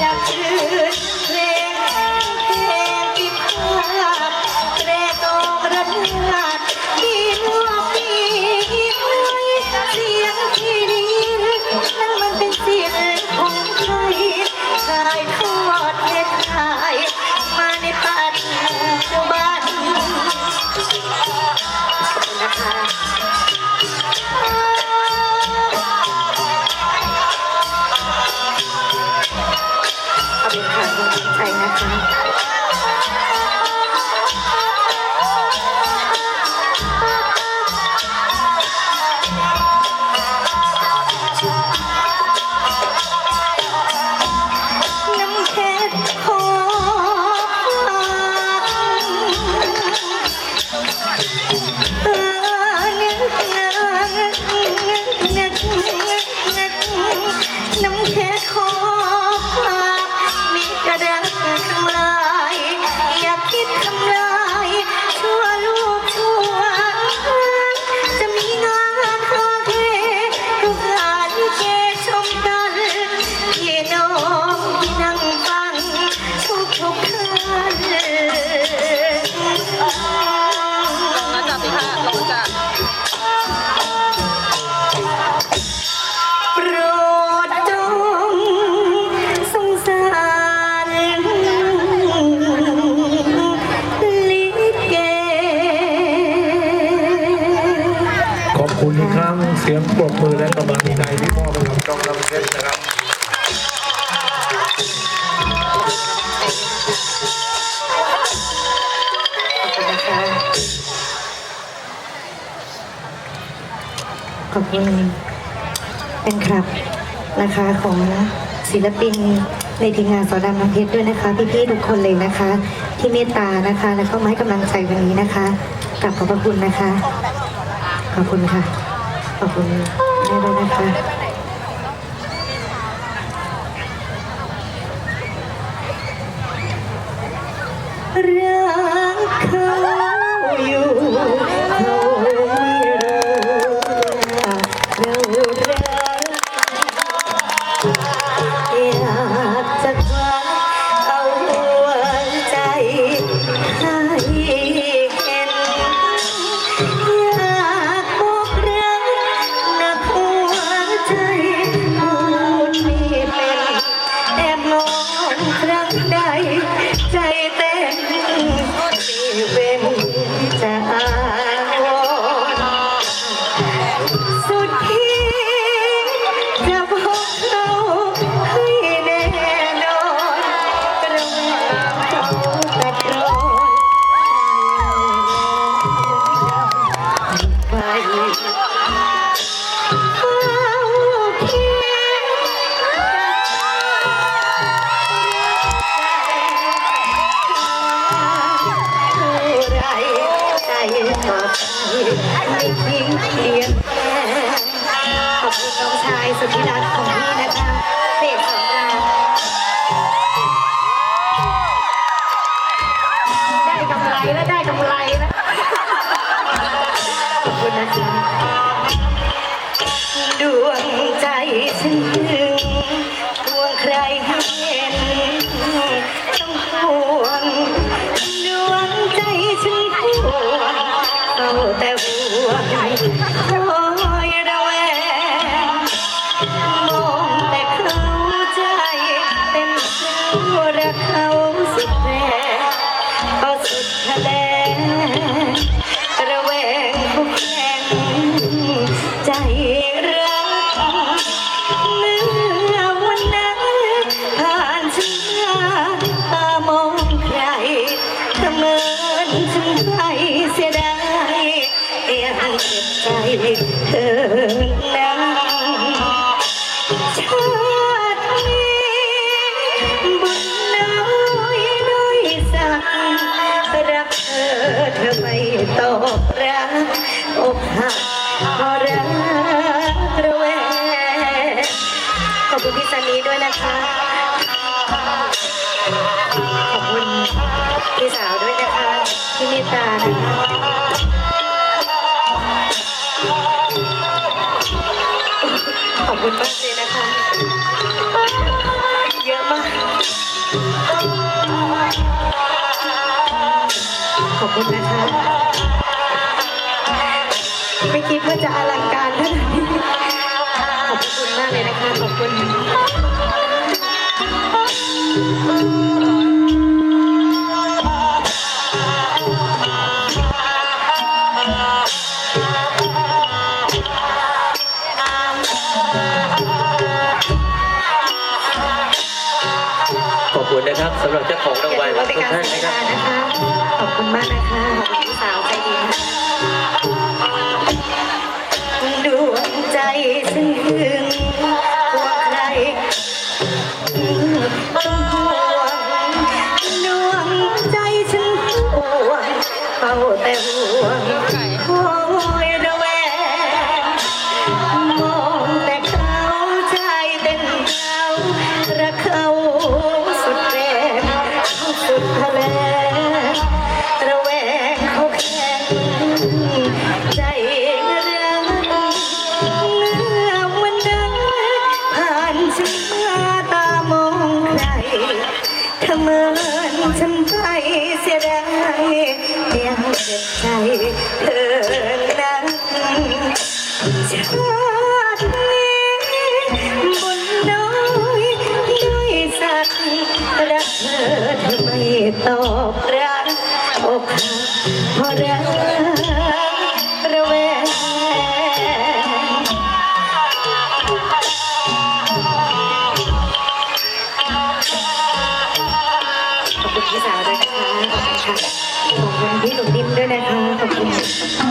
จา อ ปรบมือและกำลังใจที่มอบให้กับน้องน้ำเพชรนะครับขอบคุณเป็นครับนะคะของศิลปินในทีมงานสอดำน้ำเพชรด้วยนะคะ พี่ๆทุกคนเลยนะคะ ที่เมตตานะคะ แล้วก็มาให้กำลังใจวันนี้นะคะกลับขอบพระคุณนะคะ ขอบคุณค่ะ ขอบคุณแม่ด้วยนะคะรักเขาอยู่เขา ไปไม่ทิ้งเทียนแปลงขอบคุณน้องชายสุดที่รักของพี่นะคะเสกสำราญได้กำไรแล้วได้กำไรแล้วขอบคุณนะคะดวงใจฉัน เอาแต่ห่วงคอย ขอบคุณพี่สาวด้วยนะคะที่มตตาขอบคุณมากเลยนะคะ เยอะมาก ขอบคุณนะคะ ไม่คิดว่าจะอลังการขนาดนี้ คุณนะครับสำหรับเจ้าของรางวัลทุถือว่าเป็นกท่านนะครับลานะขอบคุณมากนะคะขอบคุณพี่สาว ใครทำเมินฉันไปเสียดายยังเจ็บใจเธอนั้นชาตินี้บุญน้อยด้อยสักรักเธอทำไมตอบรักอกหักเพราะรัก ค่ะขอบคุณค่ะขอบคุณพี่สุดิมด้วยนะคะ ขอบคุณ